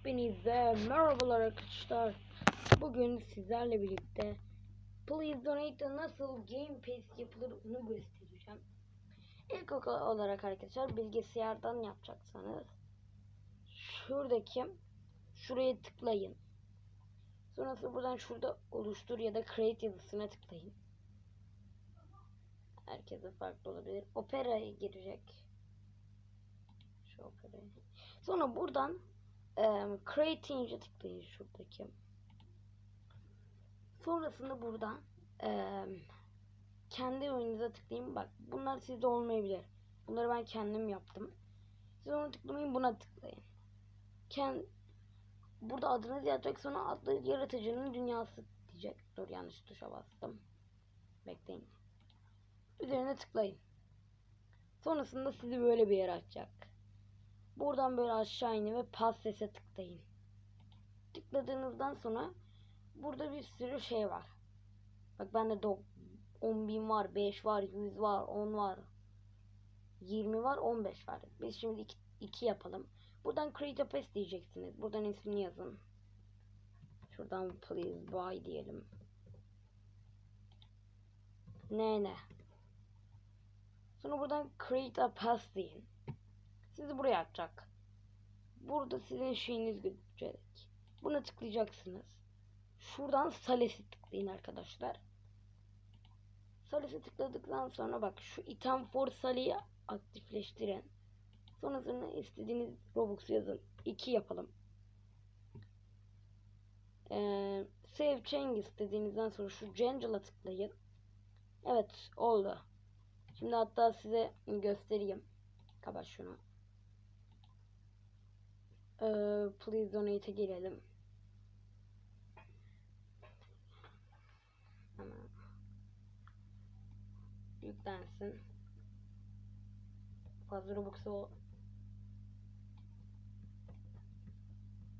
Hepinize merhabalar arkadaşlar. Bugün sizlerle birlikte Please Donate'da nasıl Game Pass yapılır onu göstereceğim. İlk olarak arkadaşlar bilgisayardan yapacaksanız şuradaki şuraya tıklayın. Sonrasında buradan şurada oluştur ya da create yazısına tıklayın. Herkese farklı olabilir. Opera'ya girecek. Şu opera'ya. Sonra buradan e, creating'e tıklayın şuradaki. Sonrasında buradan e, kendi oyununuza tıklayın. Bak bunlar sizde olmayabilir. Bunları ben kendim yaptım. Siz onu tıklamayın buna tıklayın. Kend, burada adınız yazacak sonra adlı yaratıcının dünyası diyecek. Dur yanlış tuşa bastım. Bekleyin. Üzerine tıklayın. Sonrasında sizi böyle bir yer açacak. Buradan böyle aşağı inin ve pas sese tıklayın. Tıkladığınızdan sonra burada bir sürü şey var. Bak bende 10.000 var, 5 var, 100 var, 10 var, 20 var, 15 var. Biz şimdi 2 yapalım. Buradan create a pass diyeceksiniz. Buradan ismini yazın. Şuradan please buy diyelim. Ne ne. Sonra buradan create a pass deyin. Sizi buraya atacak. Burada sizin şeyiniz gözükecek. Buna tıklayacaksınız. Şuradan Sales'i tıklayın arkadaşlar. Sales'i tıkladıktan sonra bak şu item for Sales'i aktifleştirin. Sonrasında istediğiniz Robux yazın. 2 yapalım. Ee, save change istediğinizden sonra şu Change'la tıklayın. Evet oldu. Şimdi hatta size göstereyim. Kapat şunu. Ee, please donate'e girelim. Yüklensin. Fazla Robux'u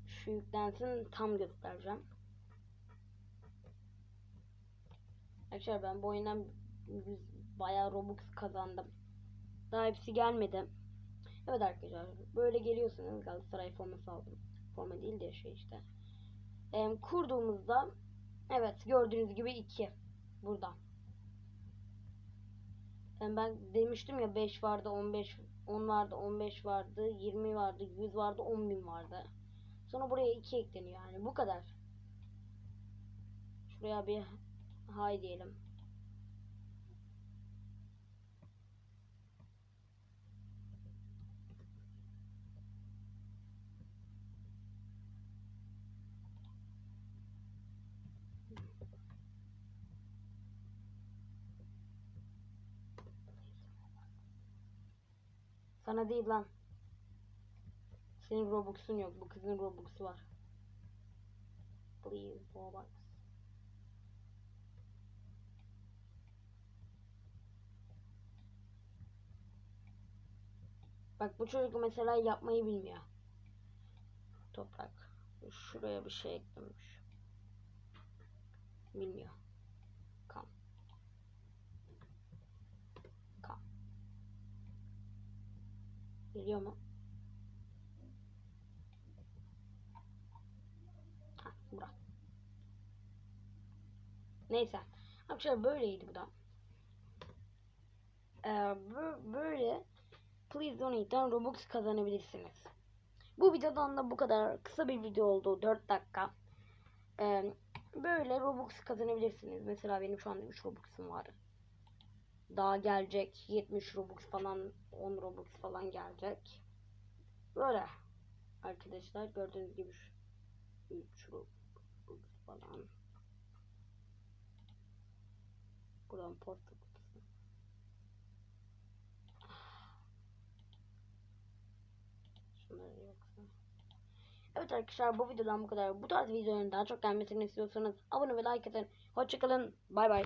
şu yüklensin tam göstereceğim. Arkadaşlar ben bu oyundan bayağı Robux kazandım. Daha hepsi gelmedi. Evet arkadaşlar böyle geliyorsunuz Galatasaray forması aldım. Forma değil de şey işte. Ee, kurduğumuzda evet gördüğünüz gibi 2 burada. Yani ben demiştim ya 5 vardı 15 10 vardı 15 vardı 20 vardı 100 vardı 10 bin vardı. Sonra buraya 2 ekleniyor yani bu kadar. Şuraya bir hay diyelim. Sana değil lan. Senin Robux'un yok. Bu kızın Robux'u var. Please Robux. Bak bu çocuk mesela yapmayı bilmiyor. Toprak. Şuraya bir şey eklemiş. Bilmiyor. Geliyor mu? Ha. Neyse. Arkadaşlar böyleydi bu da. Ee, böyle Please Donate'den Robux kazanabilirsiniz. Bu videodan da bu kadar kısa bir video oldu. 4 dakika. Ee, böyle Robux kazanabilirsiniz. Mesela benim şu anda 3 Robux'um var. Daha gelecek 70 Robux falan 10 Robux falan gelecek. Böyle. Arkadaşlar gördüğünüz gibi 3 Robux falan. Buradan posta kutusu. Şunları yoksa. Evet arkadaşlar bu videodan bu kadar. Bu tarz videoların daha çok gelmesini istiyorsanız abone ve like atın. Hoşçakalın. Bay bay.